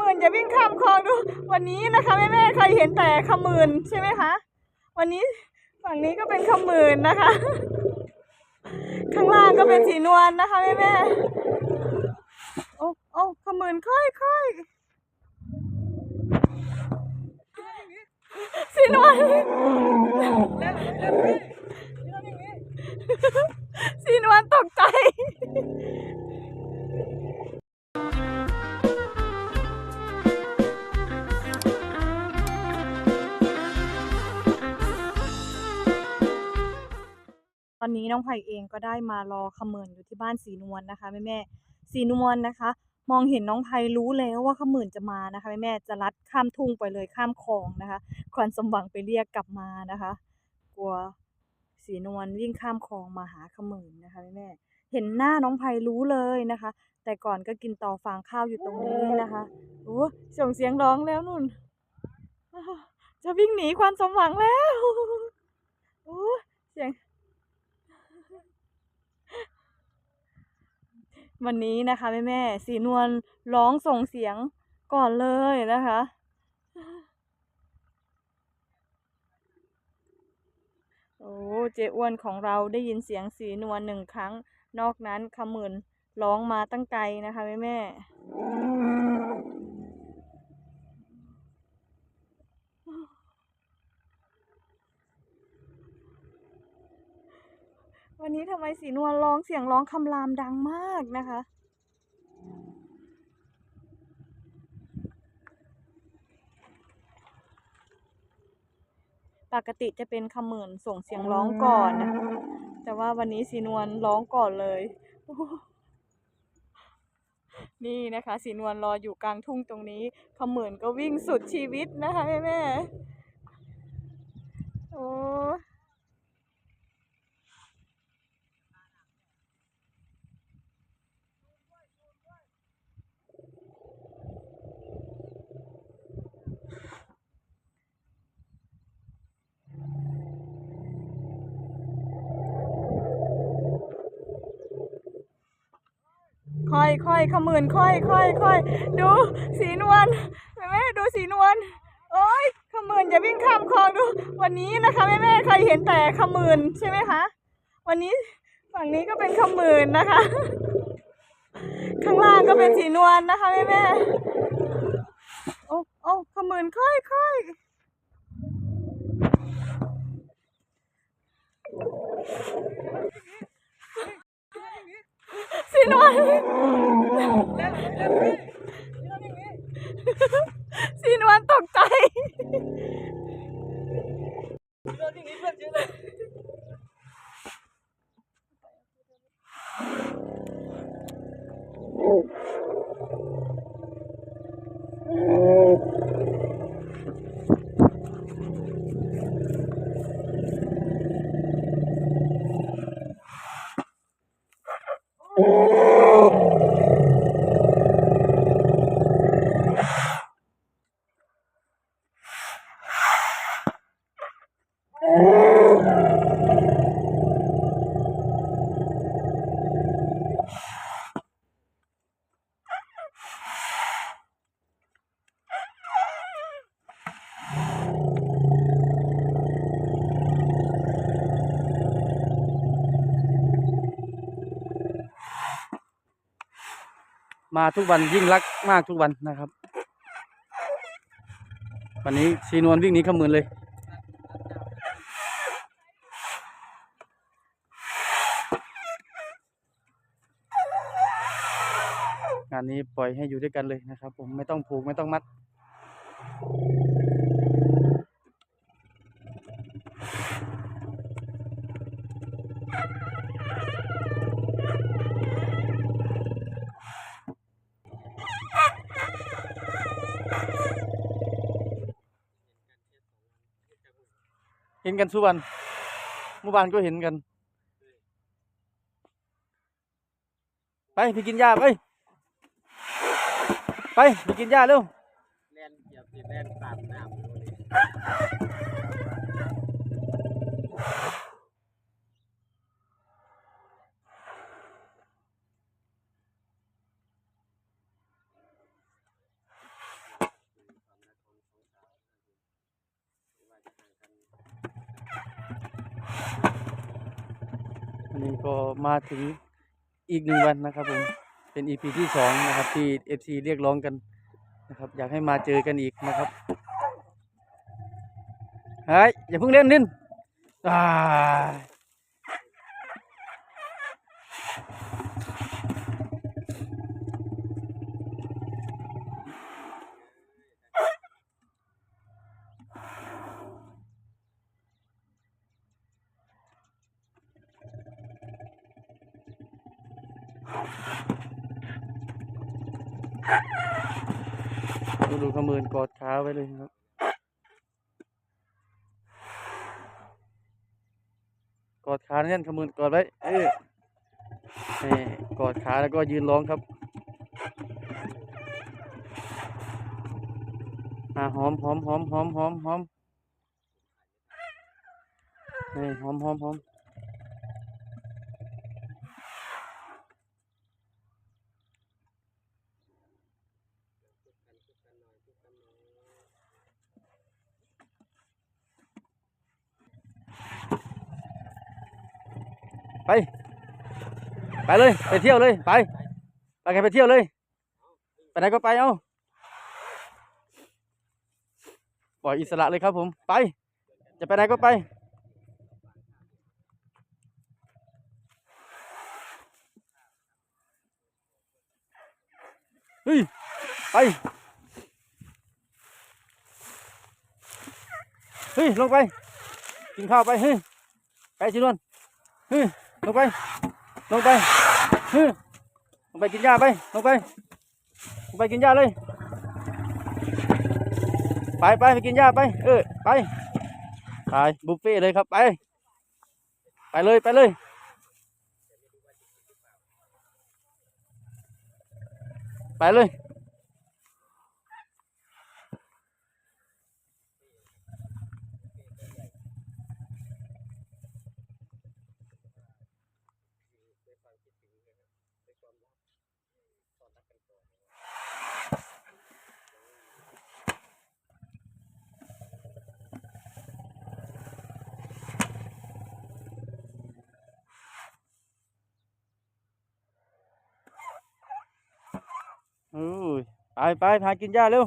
มื่นอย่าวิ่งข้ามคลองดู วันนี้นะคะแม่แม่ๆเคยเห็นแต่ขมื่นใช่ไหมคะ วันนี้ฝั่งนี้ก็เป็นขมื่นนะคะ ข้างล่างก็เป็นสีนวลนะคะแม่แม่โอ้โอ้ขมื่นค่อยค่อยสีนวล น้องไผ่เองก็ได้มารอขมือนอยู่ที่บ้านสีนวลนะคะแม่แม่สีนวลนะคะ มองเห็นน้องไผ่รู้แล้วว่าขมือนจะมานะคะแม่แม่จะลัดข้ามทุ่งไปเลยข้ามคลองนะคะควันสมหวังไปเรียกกลับมานะคะ กลัวสีนวลวิ่งข้ามคลองมาหาขมือนนะคะแม่แม่เห็นหน้าน้องไผ่รู้เลยนะคะ แต่ก่อนก็กินต่อฟางข้าวอยู่ตรงนี้นะคะโอ้ส่งเสียงร้องแล้วนุ่น จะวิ่งหนีควันสมหวังแล้วโอ้เสียง วันนี้นะคะแม่แม่สีนวลร้องส่งเสียงก่อนเลยนะคะ โอ้เจ๊อ้วนของเราได้ยินเสียงสีนวลหนึ่งครั้ง นอกนั้นขมื่นร้องมาตั้งไกลนะคะแม่แม่ๆ วันนี้ทำไมสีนวลร้องเสียงร้องคำรามดังมากนะคะ ปกติจะเป็นขมื่นส่งเสียงร้องก่อนนะแต่ว่าวันนี้สีนวลร้องก่อนเลย นี่นะคะสีนวลรออยู่กลางทุ่งตรงนี้ขมื่นก็วิ่งสุดชีวิตนะคะแม่แม่โอ้ ค่อยขมื่นค่อยค่อยค่อยดูสีนวลแม่แม่ดูสีนวลโอ้ยขมื่นอย่าวิ่งข้ามคลองดู วันนี้นะคะแม่แม่ๆเคยเห็นแต่ขมื่นใช่ไหมคะ วันนี้ฝั่งนี้ก็เป็นขมื่นนะคะ ข้างล่างก็เป็นสีนวลนะคะแม่แม่โอ้โอ้ขมื่นค่อยค่อยสีนวล สีนวันตกใจโอ้ มาทุกวันยิ่งรักมากทุกวันนะครับ วันนี้ชีนวลวิ่งหนีขมืนเลยงานนี้ปล่อยให้อยู่ด้วยกันเลยนะครับ ผมไม่ต้องผูกไม่ต้องมัด เห็นกันทุกวันเมื่อวานก็เห็นกัน ไปไปกินหญ้าไปไปไปกินหญ้าเร็วแล่นเหยียบสิแล่นตามน้ำ นี้ก็มาถึงอีกหนึ่งวันนะครับผมเป็น EP ที่สองนะครับที่ FC เรียกร้องกันนะครับ อยากให้มาเจอกันอีกนะครับเฮ้ยอย่าเพิ่งเล่นนินอ่า ดูดูขมือนกอดขาไว้เลยครับกอดขาเนี่ยขมือนกอดไว้เออนี่กอดขาแล้วก็ยืนร้องครับอ่าหอมหอมหอมหอมหอมหอมนี่หอมหอมหอม ไป ไปเลย ไปเที่ยวเลย ไป ไปกันไปเที่ยวเลย ไปไหนก็ไปเอาปล่อยอิสระเลยครับผม ไป จะไปไหนก็ไป เฮ้ย ไป เฮ้ย ลงไป กินข้าวไป เฮ้ย ไปชินวนเฮ้ย ลงไป ลงไปเฮ้ยลงไปกินหญ้าไป ลงไป ลงไปกินหญ้าเลย ไปไปไปกินหญ้าไป เออ ไป ไปบุฟเฟ่เลยครับ ไป ไปเลย ไปเลยไปเลย อือ ไปไปพากินหญ้าเร็ว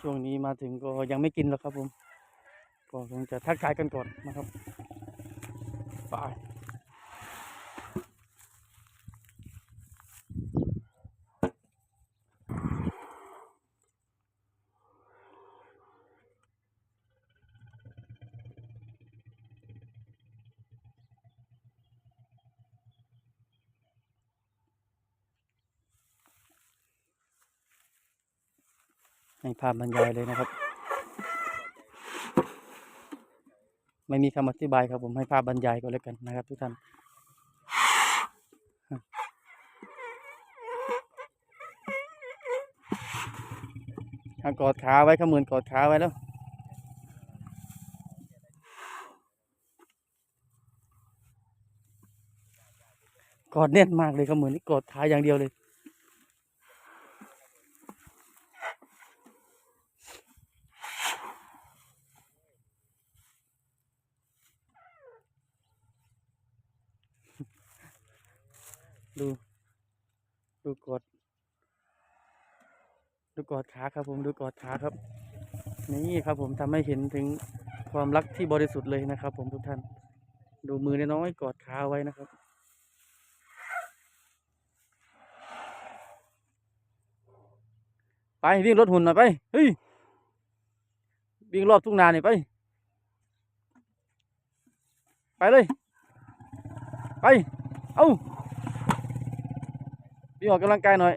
ช่วงนี้มาถึงก็ยังไม่กินหรอกครับผม ก็คงจะทักทายกันก่อนนะครับ ไป ให้ภาพบรรยายเลยนะครับ ไม่มีคำอธิบายครับผมให้ภาพบรรยายก็แล้วกันนะครับ ทุกท่านกอดขาไว้ขมือนกอดขาไว้แล้วกอดแน่นมากเลยขมือนนี่กอดขาอย่างเดียวเลย ดู ดูกอด ดูกอดขาครับผมดูกอดขาครับ นี่ครับผมทำให้เห็นถึงความรักที่บริสุทธิ์เลยนะครับ ผมทุกท่าน ดูมือน้อยๆกอดขาไว้นะครับไปวิ่งรถหุ่นหน่อยไปเฮ้ยวิ่งรอบทุ่งนานี่ไป ไปเลย ไป เอ้า วิ่งออกกำลังกายหน่อย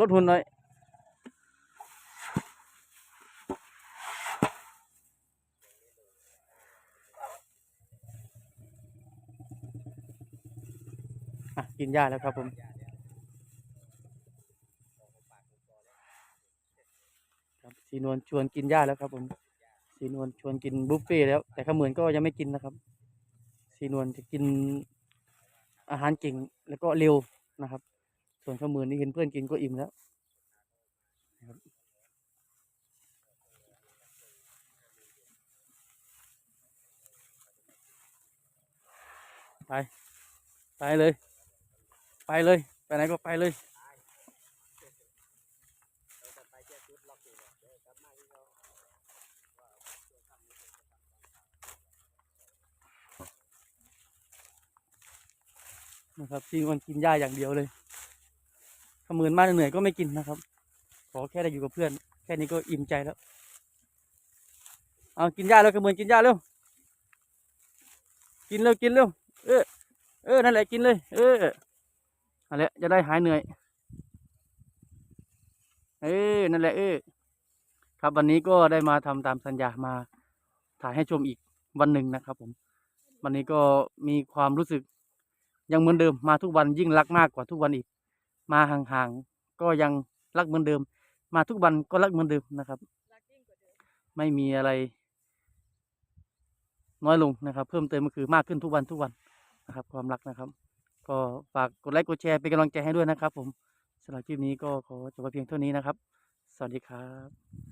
ลดหุ่นหน่อย อะ กินหญ้าแล้วครับผมครับสีนวลชวนกินหญ้าแล้วครับผมสีนวลชวนกินบุฟเฟ่แล้ว แต่ขมือนก็ยังไม่กินนะครับ สีนวลจะกินอาหารเก่งแล้วก็เร็วนะครับ ส่วนข้ามือนี่เห็นเพื่อนกินก็อิ่มแล้วไป ไปเลย ไปเลย ไปไหนก็ไปเลยนะครับจริงมันกินหญ้าอย่างเดียวเลย มือนมากเหนื่อยก็ไม่กินนะครับ ขอแค่ได้อยู่กับเพื่อน แค่นี้ก็อิ่มใจแล้ว เอากินหญ้าแล้วขมือนกินหญ้าเร็ว กินเร็วกินเร็ว เออ เออ นั่นแหละกินเลย เออนั่นแหละจะได้หายเหนื่อย เออ นั่นแหละเออ ครับวันนี้ก็ได้มาทำตามสัญญามาถ่ายให้ชมอีกวันหนึ่งนะครับ ผม วันนี้ก็มีความรู้สึกยังเหมือนเดิมมาทุกวันยิ่งรักมากกว่าทุกวันอีก มาห่างๆก็ยังรักเหมือนเดิม มาทุกวันก็รักเหมือนเดิมนะครับ ไม่มีอะไร น้อยลงนะครับ เพิ่มเติมก็คือมากขึ้นทุกวันทุกวันนะครับ ความรักนะครับ ก็ฝากกดไลค์กดแชร์เป็นกำลังใจให้ด้วยนะครับ ผมสำหรับคลิปนี้ก็ขอจบไว้เพียงเท่านี้นะครับ สวัสดีครับ